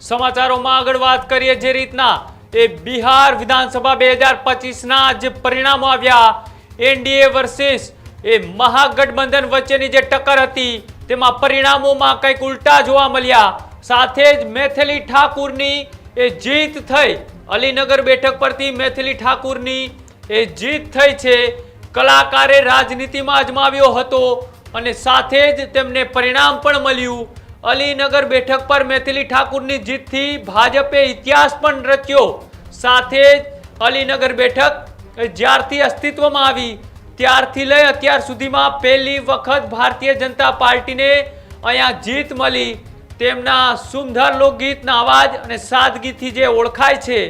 સમાચારોમાં આગળ વાત કરીએ જે રીતના એ બિહાર વિધાનસભા બે હજાર પચીસના જે પરિણામો આવ્યા. એનડીએ વર્સિસ એ મહાગઠબંધન વચ્ચેની જે ટક્કર હતી, તેમાં પરિણામોમાં કંઈક ઉલટા જોવા મળ્યા. સાથે જ મેથિલી ઠાકુરની એ જીત થઈ. અલીનગર બેઠક પરથી મેથિલી ઠાકુરની એ જીત થઈ છે. કલાકારે રાજનીતિમાં અજમાવ્યો હતો અને સાથે જ તેમને પરિણામ પણ મળ્યું. અલીનગર બેઠક પર મેથિલી ઠાકુરની જીતથી ભાજપે ઇતિહાસ પણ રચ્યો. સાથે જ અલીનગર બેઠક જ્યારથી અસ્તિત્વમાં આવી, ત્યારથી લઈ અત્યાર સુધીમાં પહેલી વખત ભારતીય જનતા પાર્ટીને અહીંયા જીત મળી. તેમના સુંદર લોકગીતના અવાજ અને સાદગીથી જે ઓળખાય છે,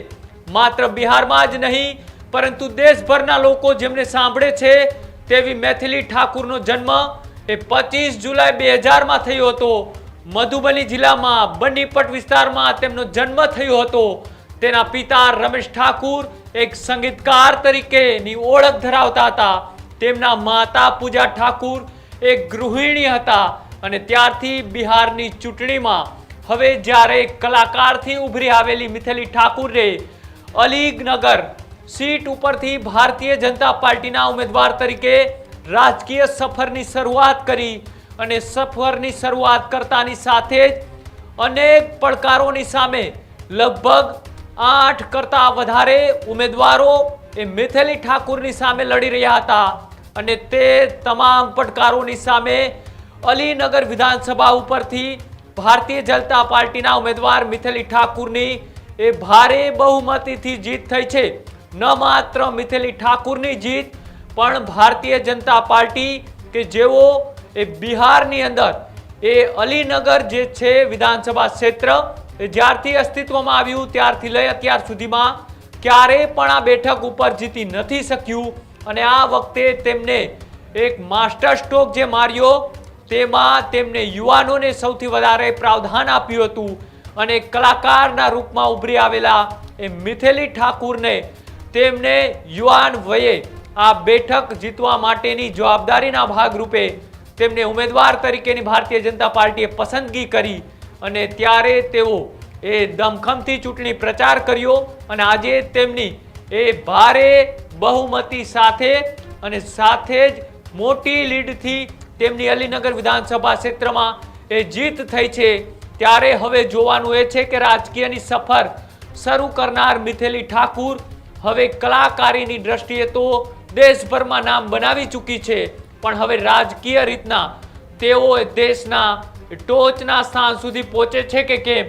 માત્ર બિહારમાં જ નહીં, પરંતુ દેશભરના લોકો જેમને સાંભળે છે, તેવી મેથિલી ઠાકુરનો જન્મ એ પચીસ જુલાઈ બે હજારમાં થયો હતો. મધુબની જિલ્લામાં બંડીપટ વિસ્તારમાં તેમનો જન્મ થયો હતો. તેના પિતા રમેશ ઠાકુર એક સંગીતકાર તરીકેની ઓળખ ધરાવતા હતા. તેમના માતા પૂજા ઠાકુર એક ગૃહિણી હતા અને ત્યારથી બિહારની ચૂંટણીમાં હવે જ્યારે કલાકારથી ઉભરી આવેલી મિથેલી ઠાકુરે અલીનગર સીટ ઉપરથી ભારતીય જનતા પાર્ટીના ઉમેદવાર તરીકે રાજકીય સફરની શરૂઆત કરી અને સફરની શરૂઆત કરતાની સાથે જ અનેક પડકારોની સામે લગભગ આઠ કરતાં વધારે ઉમેદવારો એ મિથેલી ઠાકુરની સામે લડી રહ્યા હતા. અને તે તમામ પડકારોની સામે અલીનગર વિધાનસભા ઉપરથી ભારતીય જનતા પાર્ટીના ઉમેદવાર મિથેલી ઠાકુરની એ ભારે બહુમતીથી જીત થઈ છે. ન માત્ર મિથેલી ઠાકુરની જીત, પણ ભારતીય જનતા પાર્ટી કે જેઓ એ બિહારની અંદર. એ અલીનગર જે છે વિધાનસભા ક્ષેત્ર, એ જ્યારથી અસ્તિત્વમાં આવ્યું, ત્યારથી લઈ અત્યાર સુધીમાં ક્યારેય પણ આ બેઠક ઉપર જીતી નથી શક્યું. અને આ વખતે તેમને એક માસ્ટર સ્ટ્રોક જે માર્યો, તેમાં તેમને યુવાનોને સૌથી વધારે પ્રાવધાન આપ્યું હતું. અને કલાકારના રૂપમાં ઉભરી આવેલા એ મિથેલી ઠાકુરને તેમને યુવાન વયે આ બેઠક જીતવા માટેની જવાબદારીના ભાગરૂપે તેમને ઉમેદવાર તરીકેની ભારતીય જનતા પાર્ટીએ પસંદગી કરી અને ત્યારે તેઓ એ દમખમથી ચૂંટણી પ્રચાર કર્યો અને આજે તેમની એ ભારે બહુમતી સાથે અને સાથે જ મોટી લીડથી તેમની અલીનગર વિધાનસભા ક્ષેત્રમાં એ જીત થઈ છે. ત્યારે હવે જોવાનું એ છે કે રાજકીયની સફર શરૂ કરનાર મિથેલી ઠાકુર હવે કલાકારીની દ્રષ્ટિએ તો દેશભરમાં નામ બનાવી ચૂકી છે. પણ હવે રાજકીય રીતના તેઓ દેશના ટોચના સ્થાન સુધી પહોંચે છે કે કેમ?